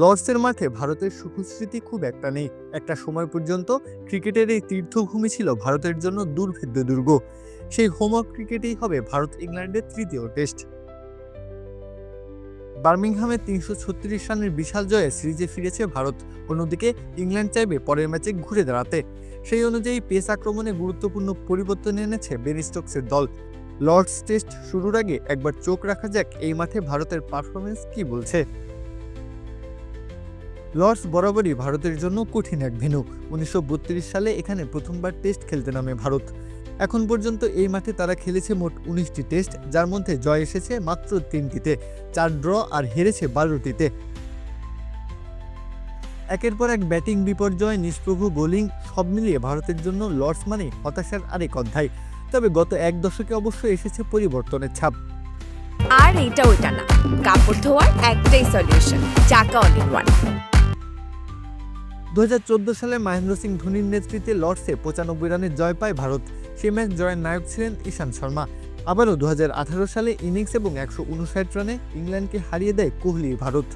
লর্ডসের মাঠে ভারতের সুখস্মৃতি খুব একটা নেই। একটা সময় পর্যন্ত ক্রিকেটের এই তীর্থভূমি ছিল ভারতের জন্য দুর্ভেদ্য দুর্গ। সেই হোমওয়ার্ক ক্রিকেটেই হবে ভারত ইংল্যান্ডের তৃতীয় টেস্ট। বার্মিংহামে তিনশো ছত্রিশ রানের বিশাল জয়ে সিরিজে ফিরেছে ভারত। অন্যদিকে ইংল্যান্ড চাইবে পরের ম্যাচে ঘুরে দাঁড়াতে। সেই অনুযায়ী পেস আক্রমণে গুরুত্বপূর্ণ পরিবর্তন এনেছে বেন স্টোকসের দল। লর্ডস টেস্ট শুরুর আগে একবার চোখ রাখা যাক এই মাঠে ভারতের পারফরমেন্স কি বলছে। লর্ডস বরাবরই ভারতের জন্য কঠিন এক ভেন্যু। উনিশশো সালে এখানে প্রথমবার টেস্ট খেলতে নামে ভারত। এখন পর্যন্ত এই মাঠে তারা খেলেছে মোট উনিশটি টেস্ট, যার মধ্যে জয় এসেছে মাত্র তিনটিতে, চার ড্র আর হেরেছে বারোটিতে। একের পর এক ব্যাটিং বিপর্যয়, নিষ্প্রভু বোলিং, সব মিলিয়ে ভারতের জন্য লর্ডস মানে হতাশার আরেক অধ্যায়। তবে গত এক দশকে অবশ্য এসেছে পরিবর্তনের ছাপ। আর এটা ওইটা না। কাপড় ধোয়ার একটাই সলিউশন চাকা ওয়ান দু হাজার চোদ্দ সালে মহেন্দ্র সিং ধোনির নেতৃত্বে লর্ডসে পঁচানব্বই রানের জয় পায় ভারত। সেই ম্যাচ জয়ের নায়ক ছিলেন ঈশান্ত শর্মা। আবারও দু হাজার আঠারো সালে ইনিংস এবং একশো উনষাট রানে ইংল্যান্ডকে হারিয়ে দেয় কোহলি ভারত।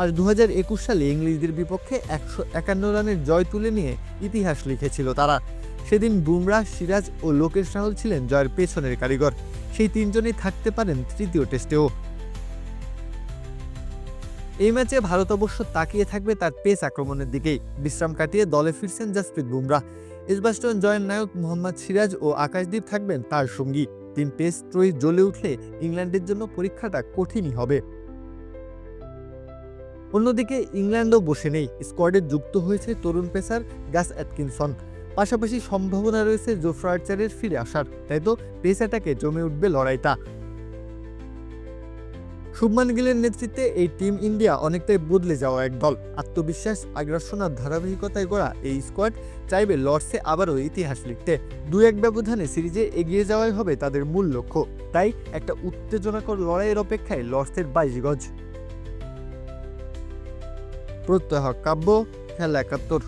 আর দু হাজার একুশ সালে ইংলিশদের বিপক্ষে একশো একান্ন রানের জয় তুলে নিয়ে ইতিহাস লিখেছিল তারা। সেদিন বুমরাহ, সিরাজ ও লোকেশ রাহুল ছিলেন জয়ের পেছনের কারিগর। সেই তিনজনই থাকতে পারেন তৃতীয় টেস্টেও। এই ম্যাচে ভারত অবশ্য তাকিয়ে থাকবে তার পেস আক্রমণের দিকেই। বিশ্রাম কাটিয়ে দলে ফিরছেন জাসপ্রীত বুমরাহ ইসবাস্টন জয়ের নায়ক মোহাম্মদ সিরাজ ও আকাশদীপ থাকবেন তার সঙ্গী। তিন পেস ত্রয়ী জ্বলে উঠলে ইংল্যান্ডের জন্য পরীক্ষাটা কঠিনই হবে। অন্যদিকে ইংল্যান্ডও বসে নেই। স্কোয়াডে যুক্ত হয়েছে তরুণ পেসার গাস অ্যাটকিনসন। পাশাপাশি সম্ভাবনা রয়েছে জোফ্রা আর্চারের ফিরে আসার। তাই তো পেস অ্যাটাকে জমে উঠবে লড়াইটা। শুভমান গিলের নেতৃত্বে এই টিম ইন্ডিয়া অনেকটাই বদলে যাওয়া এক দল। আত্মবিশ্বাস, আগ্রাসন আর ধারাবাহিকতায় গড়া এই স্কোয়াড চাইবে লর্ডসে আবারও ইতিহাস লিখতে। দু এক ব্যবধানে সিরিজে এগিয়ে যাওয়াই হবে তাদের মূল লক্ষ্য। তাই একটা উত্তেজনাকর লড়াইয়ের অপেক্ষায় লর্ডসের বাইশ গজ। প্রত্যয় কাব্য, খেলা একাত্তর।